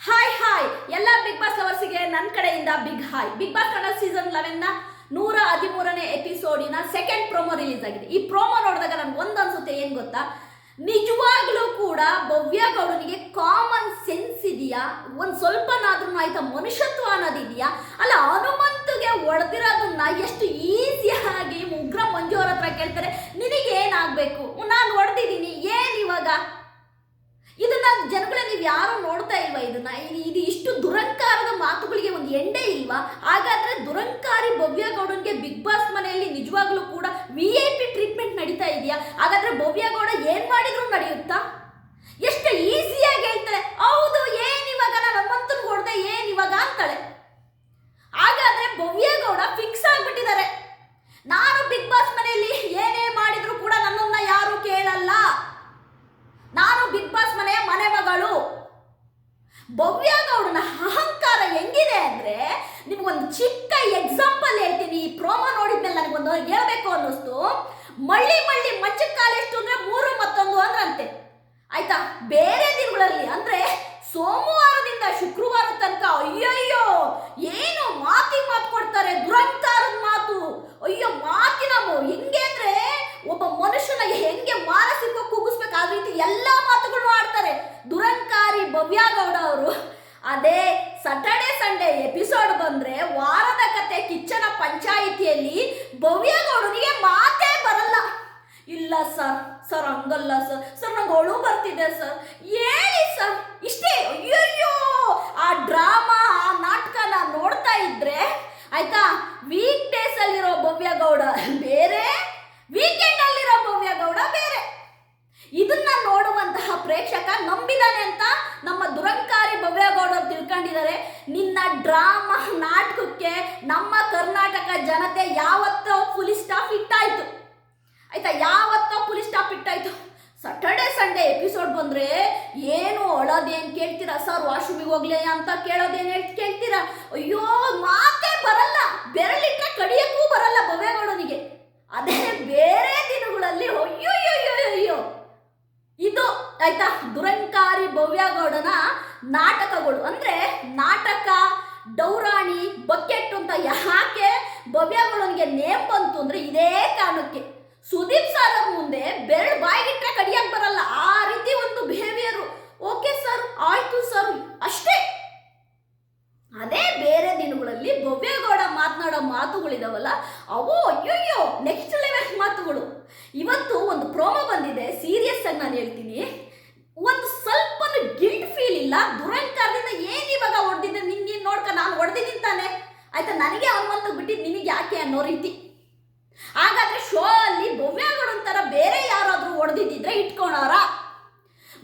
Hi hi ಎಲ್ಲ big Boss ಲವರ್ಸಿಗೆ ನನ್ನ ಕಡೆಯಿಂದ Bigg hi Bigg Boss Kannada season ಲೆವೆನ್ನ ನೂರ ಹದಿಮೂರನೇ ಎಪಿಸೋಡಿನ ಸೆಕೆಂಡ್ ಪ್ರೋಮೋ ರಿಲೀಸ್ ಆಗಿದೆ. ಈ ಪ್ರೋಮೋ ನೋಡಿದಾಗ ನನ್ಗೆ ಒಂದನ್ಸುತ್ತೆ ಏನು ಗೊತ್ತಾ? ನಿಜವಾಗ್ಲೂ ಕೂಡ ಭವ್ಯ ಗೌಡನಿಗೆ ಕಾಮನ್ ಸೆನ್ಸ್ ಇದೆಯಾ? ಒಂದು ಸ್ವಲ್ಪನಾದ್ರೂ ಆಯ್ತಾ ಮನುಷ್ಯತ್ವ ಅನ್ನೋದಿದೆಯಾ? ಅಲ್ಲ, ಹನುಮಂತಗೆ ಒಡೆದಿರೋದನ್ನ ಎಷ್ಟು ಈಸಿಯಾಗಿ ಉಗ್ರ ಮಂಜು ಅವ್ರ ಹತ್ರ ಕೇಳ್ತಾರೆ ನಿನಗೆ ಏನಾಗಬೇಕು ನಾನು ಹೊಡೆದಿದ್ದೀನಿ ಏನು ಇವಾಗ? ಇದನ್ನ ಜನ ಯಾರು ನೋಡ್ತಾ ಇಲ್ವಾ ಇದನ್ನ? ಇದು ಇಷ್ಟು ದುರಂಕಾರದ ಮಾತುಗಳಿಗೆ ಒಂದು ಎಂಡೆ ಇಲ್ವಾ? ಹಾಗಾದ್ರೆ ದುರಂಕಾರಿ ಭವ್ಯ ಗೌಡನ್ಗೆ ಬಿಗ್ ಬಾಸ್ ಮನೆಯಲ್ಲಿ ನಿಜವಾಗ್ಲೂ ಕೂಡ ವಿ ಐ ಪಿ ಟ್ರೀಟ್ಮೆಂಟ್ ನಡೀತಾ ಇದೆಯಾ? ಹಾಗಾದ್ರೆ ಭವ್ಯ ಗೌಡ ಏನ್ ಮಾಡಿದ್ರು ನಡೆಯುತ್ತಾ ಎಷ್ಟು ಈಸಿಯಾಗಿ ಹೇಳ್ತಾಳೆ ಹೌದು ಏನ್ ಇವಾಗ ನಾನು ಹನುಮಂತನ್ ಹೊಡೆದೆ ಏನ್ ಇವಾಗ ಅಂತಾಳೆ ಹಾಗಾದ್ರೆ ಭವ್ಯ ಗೌಡ ಫಿಕ್ಸ್ ಆಗ್ಬಿಟ್ಟಿದ್ದಾರೆ ನಾನು ಬಿಗ್ ಬಾಸ್ ಮನೆಯಲ್ಲಿ ಏನೇ ಮಾಡಿದ್ರು ಕೂಡ ನನ್ನನ್ನ ಯಾರು ಕೇಳಲ್ಲ ನಾನು ಬಿಗ್ ಬಾಸ್ ಮನೆಯ ಮನೆ ಮಗಳು ಭವ್ಯ ಗೌಡನ ಅಹಂಕಾರ ಹೆಂಗಿದೆ ಅಂದ್ರೆ ನಿಮ್ಗೊಂದು ಚಿಕ್ಕ ಎಕ್ಸಾಂಪಲ್ ಹೇಳ್ತೀನಿ. ಈ ಪ್ರೋಮೋ ನೋಡಿದ್ಮೇಲೆ ನನಗೊಂದು ಹೇಳ್ಬೇಕು ಅನ್ನಿಸ್ತು. ಮಳ್ಳಿ ಮಳ್ಳಿ ಮಚ್ಚಕ್ ಕಾಲೆಷ್ಟು ಅಂದ್ರೆ ಮೂರು ಮತ್ತೊಂದು ಅಂದ್ರಂತೆ. ಆಯ್ತಾ? ಬೇರೆ ದಿನಗಳಲ್ಲಿ ಅಂದ್ರೆ ಸೋಮವಾರದಿಂದ ಶುಕ್ರವಾರ ತನಕ ಅಯ್ಯಯ್ಯೋ, ಏನು ಮಾತಿ ಮಾತು ಕೊಡ್ತಾರೆ, ದುರಂಕಾರದ ಮಾತು. ಅಯ್ಯೋ, ಮಾತಿನ ಹೆಂಗೆ ಅಂದ್ರೆ ಒಬ್ಬ ಮನುಷ್ಯನ ಹೆಂಗೆ ಮಾನಸಿಕ ಕೂಗಿಸ್ಬೇಕು ಆ ರೀತಿ ಎಲ್ಲ ಮಾತುಗಳು ಆಡ್ತಾರೆ. ದುರಂಕಾರಿ ಭವ್ಯಾಗೌಡ ಅವರು. ಅದೇ ಸಟರ್ಡೆ ಸಂಡೇ ಎಪಿಸೋಡ್ ಬಂದ್ರೆ ವಾರದ ಕತೆ ಕಿಚ್ಚನ ಪಂಚಾಯಿತಿಯಲ್ಲಿ ಭವ್ಯಗೌಡನಿಗೆ ಮಾತೇ ಬರಲ್ಲ. ಇಲ್ಲ ಸರ್ ಸರ್ ಹಂಗಲ್ಲ ಸರ್ ಸರ್ ನಂಗೆ ಹೊಳು ಬರ್ತಿದೆ ಸರ್. ಹೇಳಿ ಸರ್, ಇಷ್ಟೇ, ಅಯ್ಯಯ್ಯೋ, ಆ ಡ್ರಾಮಾ ಆ ನಾಟಕನ ನೋಡ್ತಾ ಇದ್ರೆ ಆಯ್ತಾ ವೀಕ್ ಡೇಸ್ ಅಲ್ಲಿರೋ ಭವ್ಯ ಗೌಡ ಬೇರೆ ವೀಕೆಂಡ್ ಅಲ್ಲಿರೋ ಭವ್ಯ ಗೌಡ ಬೇರೆ ಇದನ್ನ ನೋಡುವಂತಹ ಪ್ರೇಕ್ಷಕ ನಂಬಿದಾನೆ ಅಂತ ನಮ್ಮ ದುರಂಕಾರಿ ಭವ್ಯಗೌಡ ಅವ್ರು ತಿಳ್ಕೊಂಡಿದ್ದಾರೆ ನಿನ್ನ ಡ್ರಾಮಾ ನಾಟಕಕ್ಕೆ ನಮ್ಮ ಕರ್ನಾಟಕ ಜನತೆ ಯಾವತ್ತೋ ಫುಲ್ ಸ್ಟಾಪ್ ಇಟ್ಟಾಯ್ತು ಆಯ್ತಾ ಯಾವತ್ತೋ ಪೊಲೀಸ್ ಸ್ಟಾಪ್ ಇಟ್ಟಾಯ್ತು ಸಟರ್ಡೆ ಸಂಡೇ ಎಪಿಸೋಡ್ ಬಂದ್ರೆ ಏನು ಅಳೋದೇನ್ ಕೇಳ್ತೀರಾ? ಸರ್ ವಾಶ್ರೂಮಿಗೆ ಹೋಗ್ಲಿ ಅಂತ ಕೇಳೋದೇನ್ ಕೇಳ್ತೀರಾ? ಅಯ್ಯೋ, ಮಾತೇ ಬರಲ್ಲ. ಬೆರಳಿಟ್ರೆ ಕಡಿಯಕ್ಕೂ ಬರಲ್ಲ ಭವ್ಯಗೌಡನಿಗೆ. ಅದೇ ಬೇರೆ ದಿನಗಳಲ್ಲಿ ಅಯ್ಯೋ ಅಯ್ಯೋ ಇದು ಆಯ್ತಾ? ದುರಂಕಾರಿ ಭವ್ಯಗೌಡನ ನಾಟಕಗಳು. ಅಂದ್ರೆ ನಾಟಕ, ಡೌರಾಣಿ, ಬಕೆಟ್ ಅಂತ ಯಾಕೆ ಭವ್ಯಗೌಡನಿಗೆ ನೇಮ್ ಬಂತು ಅಂದ್ರೆ ಇದೇ ಕಾರಣಕ್ಕೆ. ಸುದೀಪ್ ಸರ್ ಅವ್ರ ಮುಂದೆ ಬೆರಳು ಬಾಯಿಗಿಟ್ರೆ ಕಡಿಯಾಗಿ ಬರಲ್ಲ. ಆ ರೀತಿ ಒಂದು ಬಿಹೇವಿಯರು ಓಕೆ ಸರ್ ಆಯ್ತು ಸರ್ ಅಷ್ಟೇ. ಅದೇ ಬೇರೆ ದಿನಗಳಲ್ಲಿ ಭವ್ಯಗೌಡ ಮಾತನಾಡೋ ಮಾತುಗಳಿದಾವಲ್ಲ, ಅವು ಅಯ್ಯೋಯ್ಯೋ ನೆಕ್ಸ್ಟ್ ಲೆವೆಲ್ ಮಾತುಗಳು. ಇವತ್ತು ಒಂದು ಪ್ರೋಮೋ ಬಂದಿದೆ ಸೀರಿಯಸ್ ಆಗಿ ನಾನು ಹೇಳ್ತೀನಿ. ಒಂದು ಸ್ವಲ್ಪ ಗಿಲ್ಟ್ ಫೀಲ್ ಇಲ್ಲ. ದುರಂಕಾರದಿಂದ ಏನು ಇವಾಗ ಹೊಡೆದಿದ್ದೆ ನೀನು ನೋಡ್ಕ, ನಾನು ಹೊಡೆದಿದ್ದೀನಿ ತಾನೆ. ಆಯ್ತಾ, ನನಗೆ ಹನುಮಂತ ಬಿಟ್ಟಿದ್ದು ನಿನಗೆ ಯಾಕೆ ಅನ್ನೋ ರೀತಿ ಹಾಗಾದ್ರೆ ಶೋ ಅಲ್ಲಿ ಭವ್ಯಗೌಡ ಒಂಥರ ಬೇರೆ ಯಾರಾದ್ರೂ ಹೊಡೆದಿದ್ದಿದ್ರೆ ಇಟ್ಕೊಳಾರ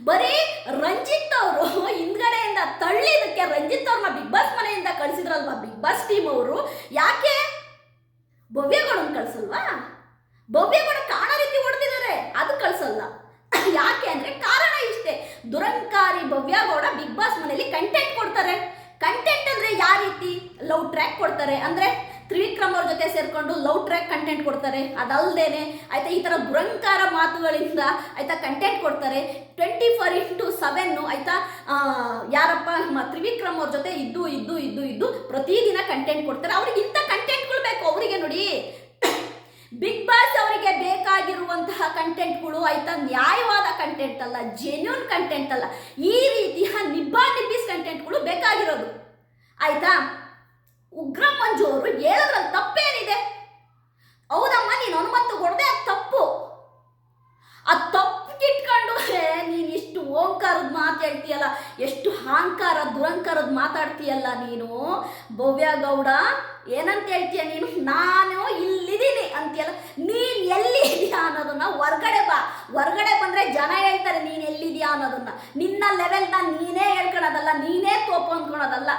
ಬರೀ ರಂಜಿತ್ ಅವರು ಹಿಂದ್ಗಡೆಯಿಂದ ತಳ್ಳಿದಕ್ಕೆ ರಂಜಿತ್ ಅವ್ರನ್ನ ಬಿಗ್ ಬಾಸ್ ಮನೆಯಿಂದ ಕಳಿಸಿದ್ರಲ್ವಾ ಬಿಗ್ ಬಾಸ್ ಟೀಮ್ ಅವರು ಯಾಕೆ ಭವ್ಯಗೌಡನ್ ಕಳ್ಸಲ್ವಾ? ಭವ್ಯಗಳು ಕಾಣೋ ರೀತಿ ಹೊಡೆದಿದ್ದಾರೆ, ಅದು ಕಳ್ಸಲ್ಲ. ಯಾಕೆ ಅಂದ್ರೆ ಕಾರಣ ಇಷ್ಟೇ. ದುರಂಕಾರಿ ಭವ್ಯಗೌಡ ಬಿಗ್ ಬಾಸ್ ಮನೆಯಲ್ಲಿ ಕಂಟೆಂಟ್ ಕೊಡ್ತಾರೆ. ಕಂಟೆಂಟ್ ಅಂದ್ರೆ ಯಾವ ರೀತಿ ಲವ್ ಟ್ರ್ಯಾಕ್ ಕೊಡ್ತಾರೆ. ಅಂದ್ರೆ ತ್ರಿವಿಕ್ರಮ್ ಅವ್ರ ಜೊತೆ ಸೇರ್ಕೊಂಡು ಲವ್ ಟ್ರ್ಯಾಕ್ ಕಂಟೆಂಟ್ ಕೊಡ್ತಾರೆ. ಅದಲ್ಲದೇನೆ ಆಯ್ತಾ ಈ ಥರ ದುರಂಕಾರ ಮಾತುಗಳಿಂದ ಆಯ್ತಾ ಕಂಟೆಂಟ್ ಕೊಡ್ತಾರೆ. ಟ್ವೆಂಟಿ ಫೋರ್ ಇಂಟು ಸೆವೆನ್ನು ಆಯ್ತಾ ಯಾರಪ್ಪ ನಮ್ಮ ತ್ರಿವಿಕ್ರಮ್ ಅವ್ರ ಜೊತೆ ಇದ್ದು ಇದ್ದು ಇದ್ದು ಇದ್ದು ಪ್ರತಿದಿನ ಕಂಟೆಂಟ್ ಕೊಡ್ತಾರೆ. ಅವ್ರಿಗೆ ಇಂಥ ಕಂಟೆಂಟ್ಗಳು ಬೇಕು ಅವರಿಗೆ ನೋಡಿ. ಬಿಗ್ ಬಾಸ್ ಅವರಿಗೆ ಬೇಕಾಗಿರುವಂತಹ ಕಂಟೆಂಟ್ಗಳು ಆಯ್ತಾ ನ್ಯಾಯವಾದ ಕಂಟೆಂಟ್ ಅಲ್ಲ ಜೆನ್ಯೂನ್ ಕಂಟೆಂಟ್ ಅಲ್ಲ. ಈ ರೀತಿಯ ನಿಬ್ಬಾ ನಿಬ್ಬಿಸ್ ಕಂಟೆಂಟ್ಗಳು ಬೇಕಾಗಿರೋದು. ಆಯ್ತಾ? ಉಗ್ರ ಮಂಜು ಅವರು ಹೇಳೋದ್ರಲ್ಲಿ ತಪ್ಪೇನಿದೆ? ಹೌದಮ್ಮ, ನೀನು ಅನುಮತಿ ಕೊಡದೆ ಅದು ತಪ್ಪು. ಆ ತಪ್ಪಿಗಿಟ್ಕೊಂಡು ನೀನು ಇಷ್ಟು ಓಂಕಾರದ ಮಾತು ಹೇಳ್ತೀಯಲ್ಲ, ಎಷ್ಟು ಅಹಂಕಾರ, ದುರಂಕಾರದ ಮಾತಾಡ್ತೀಯಲ್ಲ ನೀನು? ಭವ್ಯ ಗೌಡ, ಏನಂತ ಹೇಳ್ತೀಯ ನೀನು? ನಾನು ಇಲ್ಲಿದ್ದೀನಿ ಅಂತೀಯಲ್ಲ, ನೀನು ಎಲ್ಲಿ ಇದೆಯಾ ಅನ್ನೋದನ್ನ ಹೊರ್ಗಡೆ ಬಾ. ಹೊರ್ಗಡೆ ಬಂದರೆ ಜನ ಹೇಳ್ತಾರೆ, ನೀನು ಎಲ್ಲಿದೆಯಾ ಅನ್ನೋದನ್ನ. ನಿನ್ನ ಲೆವೆಲ್ನ ನೀನೇ ಹೇಳ್ಕೊಳೋದಲ್ಲ ನೀನೇ ತೋಪು ಅಂದ್ಕೊಳೋದಲ್ಲ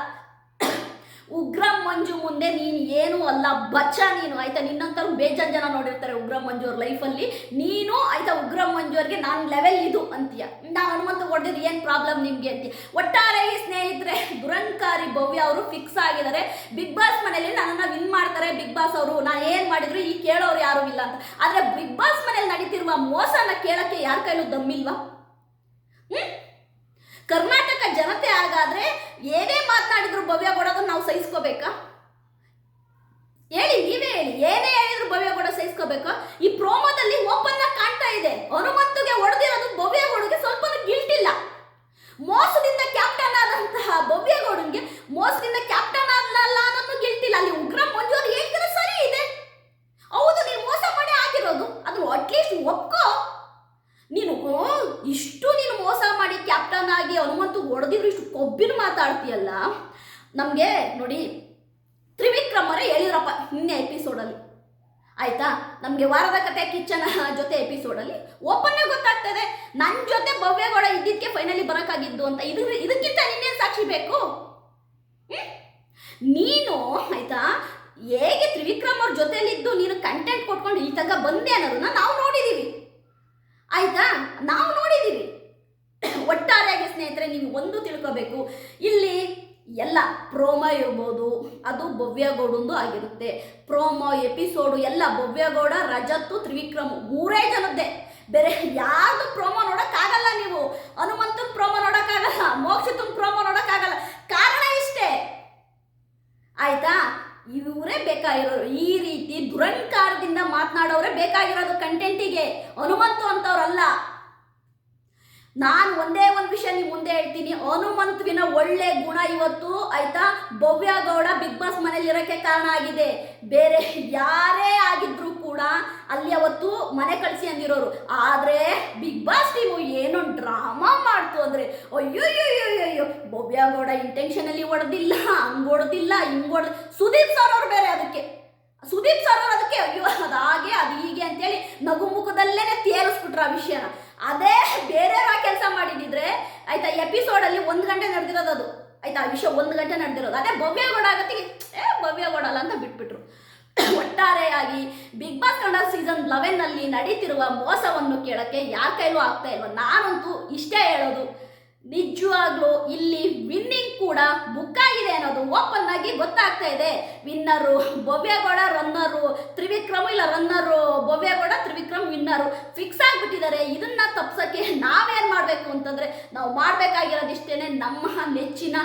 ಉಗ್ರ ಮಂಜು ಮುಂದೆ ನೀನು ಏನು ಅಲ್ಲ, ಬಚ್ಚ ನೀನು. ಆಯ್ತಾ? ನಿನ್ನಂತರೂ ಬೇಜಾನ್ ಜನ ನೋಡಿರ್ತಾರೆ ಉಗ್ರ ಮಂಜು ಅವ್ರ ಲೈಫಲ್ಲಿ ನೀನು ಆಯ್ತಾ ಉಗ್ರ ಮಂಜು ಅವ್ರಿಗೆ ನಾನು ಲೆವೆಲ್ ಇದು ಅಂತೀಯ. ನಾನು ಹನುಮಂತ ಹೊಡೆದಿದ್ದು ಏನು ಪ್ರಾಬ್ಲಮ್ ನಿಮಗೆ ಅಂತೀಯ? ಒಟ್ಟಾರೆ ಈ ಸ್ನೇಹಿತರೆ, ದುರಂಕಾರಿ ಭವ್ಯ ಅವರು ಫಿಕ್ಸ್ ಆಗಿದ್ದಾರೆ ಬಿಗ್ ಬಾಸ್ ಮನೇಲಿ ನನ್ನನ್ನು ವಿನ್ ಮಾಡ್ತಾರೆ ಬಿಗ್ ಬಾಸ್ ಅವರು. ನಾನು ಏನು ಮಾಡಿದ್ರು ಈ ಕೇಳೋರು ಯಾರು ಇಲ್ಲ ಅಂತ. ಆದರೆ ಬಿಗ್ ಬಾಸ್ ಮನೇಲಿ ನಡೀತಿರುವ ಮೋಸನ ಕೇಳೋಕ್ಕೆ ಯಾರ ಕೈಲೂ ದಮ್ಮಿಲ್ವಾ? ಕರ್ನಾಟಕ ಜನತೆ ಹಾಗಾದ್ರೆ ಏನೇ ಮಾತನಾಡಿದ್ರು ಭವ್ಯ ಕೊಡೋದನ್ನ ನಾವು ಸಹಿಸ್ಕೋಬೇಕಾ ಹೇಳಿ ನೀವೇ ಹೇಳಿ ಏನೇ ಹೇಳಿದ್ರು ಭವ್ಯ ಕೂಡ ಸಹಿಸ್ಕೋಬೇಕು ಈ ಪ್ರೋಮೋದಲ್ಲಿ ಓಪನ್ ಆಗಿ ಕಾಣ್ತಾ ಇದೆ ಹನುಮಂತುಗೆ ಹೊಡೆದಿರೋದು ಭವ್ಯ ಗೌಡಗೆ ಸ್ವಲ್ಪ ಗಿಲ್ಟ್ ಇಲ್ಲ ಮೋಸದಿಂದ ಕ್ಯಾಪ್ಟನ್ ಆದಂತಹ ಭವ್ಯ ಗೌಡನ್ಗೆ ಮೋಸದಿಂದ ಕ್ಯಾಪ್ಟನ್ ಆದ್ನಲ್ಲ ಅನ್ನೋದು ಗಿಲ್ಟ್ ಇಲ್ಲ ಅಲ್ಲಿ ಉಗ್ರ ಮಂಜು ಅವ್ರು ಹೇಳ್ತಾರೆ ಸರಿ ಇದೆ ಹೌದು ನೀನು ಮೋಸ ಮಾಡಿ ಆಗಿರೋದು ಅದನ್ನು ಅಟ್ಲೀಸ್ಟ್ ಒಪ್ಕೋ ನೀನು ಓ, ಇಷ್ಟು ನೀನು ಮೋಸ ಮಾಡಿ ಕ್ಯಾಪ್ಟನ್ ಆಗಿ ಹೊಡೆದಿದ್ರು ಇಷ್ಟು ಕೊಬ್ಬಿನ ಮಾತಾಡ್ತೀಯಲ್ಲ, ನಮಗೆ ನೋಡಿ ತ್ರಿವಿಕ್ರಮರೇ ಹೇಳಿದ್ರಪ್ಪ ನಿನ್ನೆ ಎಪಿಸೋಡಲ್ಲಿ ಆಯಿತಾ? ನಮಗೆ ವಾರದ ಕತೆ ಕಿಚ್ಚನ ಜೊತೆ ಎಪಿಸೋಡಲ್ಲಿ ಓಪನ್ನೇ ಗೊತ್ತಾಗ್ತದೆ ನನ್ನ ಜೊತೆ ಭವ್ಯಗೌಡ ಇದ್ದಿದ್ದಕ್ಕೆ ಫೈನಲಿ ಬರೋಕ್ಕಾಗಿದ್ದು ಅಂತ. ಇದು, ಇದಕ್ಕಿಂತ ನಿನ್ನೇನು ಸಾಕ್ಷಿ ಬೇಕು? ನೀನು, ಆಯ್ತಾ? ಹೇಗೆ ತ್ರಿವಿಕ್ರಮ್ ಅವ್ರ ಜೊತೆಯಲ್ಲಿದ್ದು ನೀನು ಕಂಟೆಂಟ್ ಕೊಟ್ಕೊಂಡು ಈ ತನಕ ಬಂದೆ ಅನ್ನೋದನ್ನ ನಾವು ನೋಡಿದ್ದೀವಿ ಆಯ್ತಾ? ನಾವು ನೋಡಿದ್ದೀವಿ ಒಟ್ಟಾರೆಯಾಗಿ ಸ್ನೇಹಿತರೆ ನೀವು ಒಂದು ತಿಳ್ಕೋಬೇಕು. ಇಲ್ಲಿ ಎಲ್ಲ ಪ್ರೋಮೋ ಇರ್ಬೋದು, ಅದು ಭವ್ಯಗೌಡಂದು ಆಗಿರುತ್ತೆ. ಪ್ರೋಮೋ, ಎಪಿಸೋಡು, ಎಲ್ಲ ಭವ್ಯಗೌಡ ರಜತ್ತು ತ್ರಿವಿಕ್ರಮ್ ಮೂರೇ ಜನದ್ದೇ. ಬೇರೆ ಯಾರ್ದು ಪ್ರೋಮೋ ನೋಡೋಕ್ಕಾಗಲ್ಲ ನೀವು. ಹನುಮಂತನ ಪ್ರೋಮೋ ನೋಡೋಕ್ಕಾಗಲ್ಲ, ಮೋಕ್ಷತನ ಪ್ರೋಮೋ ನೋಡೋಕ್ಕಾಗಲ್ಲ. ಕಾರಣ ಇಷ್ಟೇ. ಆಯ್ತಾ? ಇವರೇ ಬೇಕಾಗಿರೋರು. ಈ ರೀತಿ ದುರಂಕಾರದಿಂದ ಮಾತನಾಡೋರೇ ಬೇಕಾಗಿರೋದು ಕಂಟೆಂಟಿಗೆ ಹನುಮಂತು ಅಂತವ್ರಲ್ಲ. ನಾನು ಒಂದೇ ಒಂದು ವಿಷಯ ನಿಮ್ಮ ಮುಂದೆ ಹೇಳ್ತೀನಿ. ಹನುಮಂತುವಿನ ಒಳ್ಳೆ ಗುಣ ಇವತ್ತು ಆಯ್ತಾ? ಭವ್ಯ ಗೌಡ ಬಿಗ್ ಬಾಸ್ ಮನೇಲಿ ಇರೋಕ್ಕೆ ಕಾರಣ ಆಗಿದೆ. ಬೇರೆ ಯಾರೇ ಆಗಿದ್ರು ಕೂಡ ಅಲ್ಲಿ ಅವತ್ತು ಮನೆ ಕಳಿಸಿ ಅಂದಿರೋರು. ಆದರೆ ಬಿಗ್ ಬಾಸ್ ನೀವು ಏನೋ ಡ್ರಾಮಾ ಮಾಡ್ತು ಅಂದರೆ ಅಯ್ಯೋಯ್ಯೋಯ್ಯೋಯ್ಯೋ ಭವ್ಯ ಗೌಡ ಇಂಟೆನ್ಷನಲ್ಲಿ ಹೊಡೆದಿಲ್ಲ, ಹಂಗೆ ಹೊಡೆದಿಲ್ಲ, ಹಿಂಗೆ ಹೊಡೆದ, ಸುದೀಪ್ ಸರ್ ಅವ್ರು ಬೇರೆ ಅದಕ್ಕೆ. ಸುದೀಪ್ ಸರ್ ಅವ್ರು ಅದಕ್ಕೆ, ಅಯ್ಯೋ, ಅದಾಗೆ, ಅದು ಹೀಗೆ ಅಂತೇಳಿ ನಗು ಮುಖದಲ್ಲೇ ತೇರಿಸ್ಬಿಟ್ರು ಆ ವಿಷಯನ. ಅದೇ ಆಯ್ತಾ ಎಪಿಸೋಡಲ್ಲಿ ಒಂದು ಗಂಟೆ ನಡೆದಿರೋದು ಅದು. ಆಯ್ತಾ? ಆ ವಿಷಯ ಒಂದು ಗಂಟೆ ನಡೆದಿರೋದು. ಅದೇ ಭವ್ಯಗೌಡ ಆಗತ್ತಿಗೆ ಏ ಭವ್ಯಗೌಡ ಅಲ್ಲ ಅಂತ ಬಿಟ್ಬಿಟ್ರು. ಒಟ್ಟಾರೆಯಾಗಿ ಬಿಗ್ ಬಾಸ್ ಕನ್ನಡ ಸೀಸನ್ ಲೆವೆನ್ನಲ್ಲಿ ನಡೀತಿರುವ ಮೋಸವನ್ನು ಕೇಳಕ್ಕೆ ಯಾರ ಕೈಲೂ ಆಗ್ತಾ ಇಲ್ವ? ನಾನಂತೂ ಇಷ್ಟೇ ಹೇಳೋದು. ನಿಜವಾಗ್ಲೂ ಇಲ್ಲಿ ವಿನ್ನಿಂಗ್ ಕೂಡ ಬುಕ್ ಆಗಿದೆ ಅನ್ನೋದು ಓಪನ್ ಆಗಿ ಗೊತ್ತಾಗ್ತಾ ಇದೆ. ವಿನ್ನರು ಭವ್ಯಗೌಡ ರನ್ನರು ತ್ರಿವಿಕ್ರಮ್ ಇಲ್ಲ runner Bhavya Gowda, Trivikram winner fix ಆಗಿಬಿಟ್ಟಿದ್ದಾರೆ. ಇದನ್ನ ತಪ್ಸಕ್ಕೆ ನಾವೇನ್ ಮಾಡಬೇಕು ಅಂತಂದ್ರೆ ನಾವು ಮಾಡ್ಬೇಕಾಗಿರೋದಿಷ್ಟೇನೆ ನಮ್ಮ ನೆಚ್ಚಿನ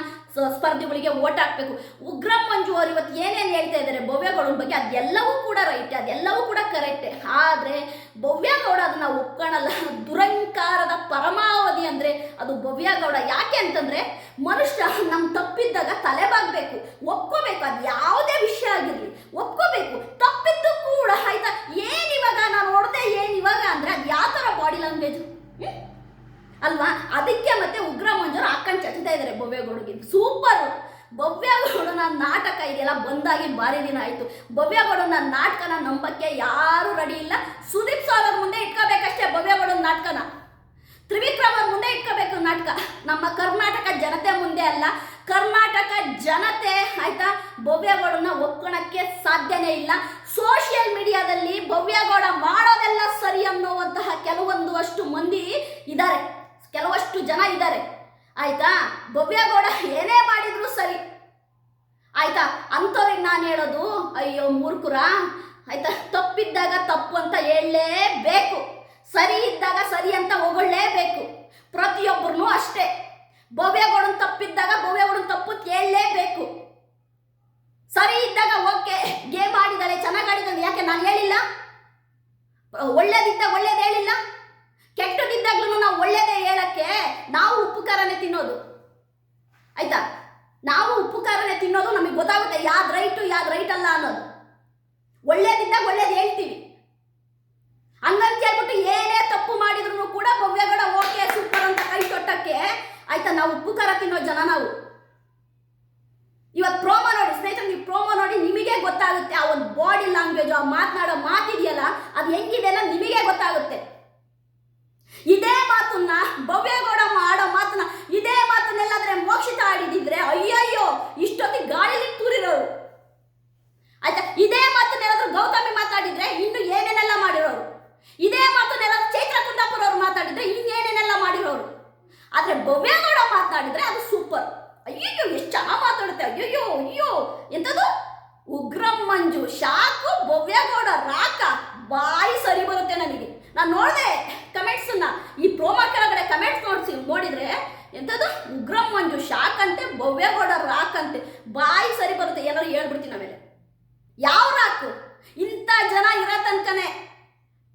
ಸ್ಪರ್ಧಿಗಳಿಗೆ ಓಟ್ ಹಾಕ್ಬೇಕು. ಉಗ್ರಂ ಮಂಜು ಅವರು ಇವತ್ತು ಏನೇನು ಹೇಳ್ತಾ ಇದ್ದಾರೆ ಭವ್ಯಗೌಡನ ಬಗ್ಗೆ, ಅದೆಲ್ಲವೂ ಕೂಡ ರೈಟ್ ಅದೆಲ್ಲವೂ ಕೂಡ ಕರೆಕ್ಟ್ ಆದರೆ ಭವ್ಯಗೌಡ ಅದನ್ನ ಒಪ್ಕೊಳ್ಳಲ್ಲ ದುರಂಕಾರದ ಪರಮಾವಧಿ ಅಂದರೆ ಅದು ಭವ್ಯಗೌಡ ಯಾಕೆ ಅಂತಂದ್ರೆ ಮನುಷ್ಯ ನಮ್ಮ ತಪ್ಪಿದ್ದಾಗ ತಲೆ ಬಾಗಬೇಕು ಒಪ್ಕೋಬೇಕು. ಅದು ಯಾವುದೇ ವಿಷಯ ಆಗಿರಲಿ. ಒಪ್ಕೋಬೇಕು. ತಪ್ಪಿದ್ದು ಕೂಡ ಆಯ್ತಾ? ಏನ್ ಇವಾಗ? ನಾನು ಹೊಡೆದೆ ಏನ್ ಇವಾಗ ಅಂದ್ರೆ ಅದು ಯಾವ ಥರ ಬಾಡಿ ಲ್ಯಾಂಗ್ವೇಜ್ ಅಲ್ವಾ? ಅದಕ್ಕೆ ಮತ್ತೆ ಉಗ್ರ ಮಂಜೂರು ಹಾಕೊಂಡು ಚಚ್ತಾ ಇದ್ದಾರೆ ಭವ್ಯಗೌಡಗೆ ಸೂಪರ್ ಭವ್ಯಗೌಡನ ನಾಟಕ ಇದೆಲ್ಲ ಬಂದಾಗಿ ಭಾರಿ ದಿನ ಆಯಿತು. ಭವ್ಯಗೌಡನ ನಾಟಕನ ನಂಬಕ್ಕೆ ಯಾರು ರೆಡಿ ಇಲ್ಲ. ಸುದೀಪ್ ಸರ್ ಅವ್ರ ಮುಂದೆ ಇಟ್ಕೋಬೇಕಷ್ಟೇ ಭವ್ಯಗೌಡನ ನಾಟಕನ. ತ್ರಿವಿಕ್ರಮ ಮುಂದೆ ಇಟ್ಕೋಬೇಕು ನಾಟಕ. ನಮ್ಮ ಕರ್ನಾಟಕ ಜನತೆ ಮುಂದೆ ಅಲ್ಲ, ಕರ್ನಾಟಕ ಜನತೆ, ಆಯ್ತಾ? ಭವ್ಯಗೌಡನ ಒಕ್ಕಣಕ್ಕೆ ಸಾಧ್ಯನೇ ಇಲ್ಲ. ಸೋಷಿಯಲ್ ಮೀಡಿಯಾದಲ್ಲಿ ಭವ್ಯಗೌಡ ಮಾಡೋದೆಲ್ಲ ಸರಿ ಅನ್ನುವಂತಹ ಕೆಲವೊಂದು ಅಷ್ಟು ಮಂದಿ ಇದ್ದಾರೆ. ಕೆಲವಷ್ಟು ಜನ ಇದ್ದಾರೆ. ಆಯ್ತಾ? ಭವ್ಯಗೌಡ ಏನೇ ಮಾಡಿದ್ರು ಸರಿ. ಆಯ್ತಾ? ಅಂಥವ್ರಿಗೆ ನಾನು ಹೇಳೋದು, ಅಯ್ಯೋ ಮೂರ್ಖುರ, ಆಯ್ತಾ? ತಪ್ಪಿದ್ದಾಗ ತಪ್ಪು ಅಂತ ಹೇಳಲೇಬೇಕು ಸರಿ ಇದ್ದಾಗ ಸರಿ ಅಂತ ಹೊಗಳಲೇಬೇಕು ಪ್ರತಿಯೊಬ್ಬರನ್ನೂ ಅಷ್ಟೇ ಭವ್ಯಗೌಡನ್ ತಪ್ಪಿದ್ದಾಗ ಭವ್ಯಗೌಡನ್ ತಪ್ಪು ಅಂತ ಹೇಳಲೇಬೇಕು ಸರಿ ಇದ್ದಾಗ ಓಕೆ ಗೇಮ್ ಆಡಿದಾಳೆ ಚೆನ್ನಾಗಿ ಆಡಿದಾಳೆ ಯಾಕೆ ನಾನು ಹೇಳಿಲ್ಲ ಒಳ್ಳೇದಿದ್ದ ಒಳ್ಳೇದು ಹೇಳಿಲ್ಲ ಕೆಟ್ಟದಿದ್ದಾಗ್ಲೂ ನಾವು ಒಳ್ಳೇದೇ ಹೇಳಕ್ಕೆ ನಾವು ಉಪ್ಪು ಖಾರನೇ ತಿನ್ನೋದು ಆಯ್ತಾ ನಾವು ಉಪ್ಪು ಖಾರನೇ ತಿನ್ನೋದು ನಮಗೆ ಗೊತ್ತಾಗುತ್ತೆ ಯಾವ್ದು ರೈಟು ಯಾವ್ದು ರೈಟ್ ಅಲ್ಲ ಅನ್ನೋದು ಒಳ್ಳೇದಿದ್ದಾಗ ಒಳ್ಳೇದು ಹೇಳ್ತೀವಿ. ಹಂಗಂತ ಹೇಳ್ಬಿಟ್ಟು ಏನೇ ತಪ್ಪು ಮಾಡಿದ್ರು ಕೂಡ ಭವ್ಯಗೌಡ ಓಕೆ ಸೂಪರ್ ಅಂತ ಕೈ ತೊಟ್ಟಕ್ಕೆ ಆಯ್ತಾ, ನಾವು ಉಪ್ಪು ತಿನ್ನೋ ಜನ ನಾವು. ಇವತ್ತು ಪ್ರೋಮೋ ನೋಡಿ, ಸ್ನೇಹಿತರೆ, ನೀವು ಪ್ರೋಮೋ ನೋಡಿ ನಿಮಗೆ ಗೊತ್ತಾಗುತ್ತೆ ಆ ಒಂದು ಬಾಡಿ ಲ್ಯಾಂಗ್ವೇಜ್ ಆ ಮಾತನಾಡೋ ಮಾತಿದೆಯಲ್ಲ, ಅದು ಹೆಂಗಿದೆ ಅನ್ನೋದು ನಿಮಗೆ ಗೊತ್ತಾಗುತ್ತೆ ಇದೇ ಮಾತನ್ನ ಭವ್ಯಗೌಡ ಮಾಡೋ ಮಾತನ್ನ ಇದೇ ಮಾತನ್ನೆಲ್ಲಾದ್ರೆ ಮೋಕ್ಷಿತ ಆಡಿದಿದ್ರೆ ಅಯ್ಯಯ್ಯೋ ಇಷ್ಟೊತ್ತಿಗೆ ಗಾಳಿಲಿ ತೂರಿರೋರು ಆಯ್ತಾ ಇದೇ ಮಾತನ್ನೇನಾದ್ರೂ ಗೌತಮಿ ಮಾತಾಡಿದ್ರೆ ಇನ್ನು ಏನೇನೆಲ್ಲ ಮಾಡಿರೋರು ಇದೇ ಮಾತನ್ನೇನಾದ್ರೂ ಚೈತ್ರ ಕುಂದಾಪುರ ಅವ್ರು ಮಾತಾಡಿದ್ರೆ ಇನ್ನೇನೇನೆಲ್ಲ ಮಾಡಿರೋರು ಆದ್ರೆ ಭವ್ಯಗೌಡ ಮಾತಾಡಿದ್ರೆ ಅದು ಸೂಪರ್ ಅಯ್ಯಯ್ಯೋ ಎಷ್ಟು ಚೆನ್ನಾಗಿ ಮಾತಾಡುತ್ತೆ ಅಯ್ಯಯ್ಯೋ ಅಯ್ಯೋ ಎಂಥದ್ದು ಉಗ್ರಂ ಮಂಜು ಶಾಕು ಭವ್ಯಗೌಡ ಬಾಯಿ ಸರಿ ಬರುತ್ತೆ ನನಗೆ. ನಾನು ನೋಡಿದೆ ಕಮೆಂಟ್ಸನ್ನ ಈ ಪ್ರೋಮಾ ಕೆಳಗಡೆ ಕಮೆಂಟ್ಸ್ ನೋಡಿಸಿ, ನೋಡಿದ್ರೆ ಎಂಥದ್ದು ಉಗ್ರ ಮಂಜು, ಶಾಕ್ ಅಂತೆ ಭವ್ಯಗೌಡ ರಾಕ್ ಅಂತೆ. ಬಾಯಿ ಸರಿ ಬರುತ್ತೆ ಏನಾದ್ರು ಹೇಳ್ಬಿಡ್ತೀನಿ ಆಮೇಲೆ. ಯಾವ ರಾಕು? ಇಂಥ ಜನ ಇರೋ ತನಕನೇ.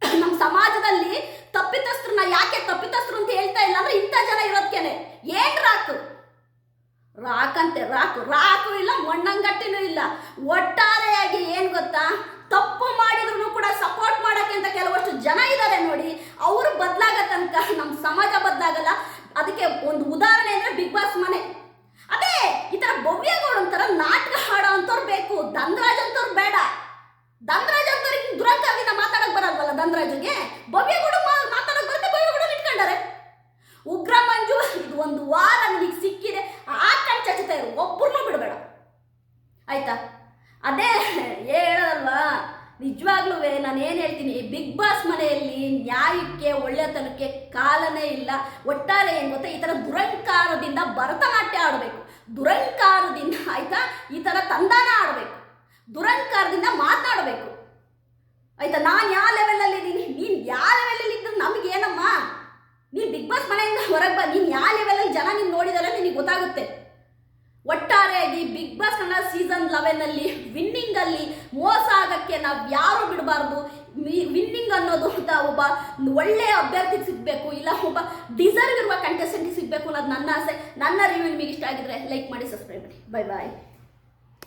ನಮ್ಮ ಸಮಾಜದಲ್ಲಿ ತಪ್ಪಿತಸ್ಥರನ್ನ ಯಾಕೆ ತಪ್ಪಿತಸ್ಥರು ಅಂತ ಹೇಳ್ತಾ ಇಲ್ಲ ಅಂದ್ರೆ ಇಂಥ ಜನ ಇರೋದ್ಕೇನೆ. ಏನ್ ರಾಕು? ರಾಕಂತೆ, ರಾಕು ರಾಕು ಇಲ್ಲ ಮಣ್ಣಂಗಟ್ಟಿನೂ ಇಲ್ಲ. ಒಟ್ಟಾರೆಯಾಗಿ ಏನು ಗೊತ್ತಾ? ತಪ್ಪು ಮಾಡಿದ್ರು ಕೂಡ ಸಪೋರ್ಟ್ ಮಾಡಕ್ಕೆ ಅಂತ ಕೆಲವಷ್ಟು ಜನ ಇದ್ದಾರೆ ನೋಡಿ. ಅವರು ಬದಲಾಗ ತನಕ ನಮ್ಮ ಸಮಾಜ ಬದಲಾಗಲ್ಲ. ಅದಕ್ಕೆ ಒಂದು ಉದಾಹರಣೆ ಅಂದ್ರೆ ಬಿಗ್ ಬಾಸ್ ಮನೆ ಅದೇ ಈ ತರ ಭವ್ಯಗೌಡ ಒಂಥರ ನಾಟಕ ಹಾಡೋ ಅಂತವ್ರು ಬೇಕು ಧನ್ರಾಜ್ ಅಂತವ್ರು ಬೇಡ ಧನ್ರಾಜ್ ಅಂತವ್ರಿಗೆ ದುರಂಕಾರದಿಂದ ಮಾತಾಡಕ್ ಬರಲ್ವಲ್ಲ ಧನ್ರಾಜ್ಗೆ ಭವ್ಯಗೌಡ ಮಾ- ಮಾತಾಡಕ್ ಬರುತ್ತೆ ಭವ್ಯಗೌಡ ಇಟ್ಕೊಂಡಾರೆ ಉಗ್ರ ಮಂಜು ಇದು ಒಂದು ವಾರ ನಿನಗೆ ಸಿಕ್ಕಿದೆ ಆ ಕಣ್ ಚಚ್ಚುತ್ತಾ ಇರು ಒಬ್ಬರನ್ನೂ ಬಿಡಬೇಡ ಆಯ್ತಾ ಅದೇ ಹೇಳಲ್ವಾ ನಿಜವಾಗ್ಲೂ ನಾನು ಏನು ಹೇಳ್ತೀನಿ ಬಿಗ್ ಬಾಸ್ ಮನೆಯಲ್ಲಿ ನ್ಯಾಯಕ್ಕೆ, ಒಳ್ಳೆತನಕ್ಕೆ ಕಾಲನೇ ಇಲ್ಲ. ಒಟ್ಟಾರೆ ಏನು ಗೊತ್ತಾ, ಈ ಥರ ದುರಂಕಾರದಿಂದ ಭರತನಾಟ್ಯ ಆಡಬೇಕು. ದುರಂಕಾರದಿಂದ ಆಯ್ತಾ? ಈ ಥರ ತಂದಾನ ಆಡಬೇಕು. ದುರಂಕಾರದಿಂದ ಮಾತಾಡಬೇಕು. ಆಯ್ತಾ? ನಾನು ಯಾವ ಲೆವೆಲಲ್ಲಿ ಇದ್ದೀನಿ? ನೀನು ಯಾವ ಲೆವೆಲಲ್ಲಿ ಇದ್ದರೂ ನಮಗೇನಮ್ಮ ನೀನು ಬಿಗ್ ಬಾಸ್ ಮನೆಯಿಂದ ಹೊರಗೆ ಬಾ. ನೀನು ಯಾವ ಲೆವೆಲಲ್ಲಿ ಜನ ನೀನು ನೋಡಿದರೆ ನಿನಗೆ ಗೊತ್ತಾಗುತ್ತೆ. ಒಟ್ಟಾರೆಯಾಗಿ ಬಿಗ್ ಬಾಸ್ ಕನ್ನಡ ಸೀಸನ್ ಲೆವೆನಲ್ಲಿ ವಿನ್ನಿಂಗಲ್ಲಿ ಮೋಸ ಆಗಕ್ಕೆ ನಾವು ಯಾರು ಬಿಡಬಾರ್ದು. ವಿನ್ನಿಂಗ್ ಅನ್ನೋದು ಅಂತ ಒಬ್ಬ ಒಳ್ಳೆಯ ಅಭ್ಯರ್ಥಿಗೆ ಸಿಗಬೇಕು, ಇಲ್ಲ ಒಬ್ಬ ಡಿಸರ್ವ್ ಇರುವ ಕಂಟೆಸ್ಟೆಂಟ್ ಸಿಗಬೇಕು ಅನ್ನೋದು ನನ್ನ ಆಸೆ. ನನ್ನ ರಿವ್ಯೂ ನಿಮಗೆ ಇಷ್ಟ ಆಗಿದ್ರೆ ಲೈಕ್ ಮಾಡಿ ಸಬ್ಸ್ಕ್ರೈಬ್ ಮಾಡಿ. Bye bye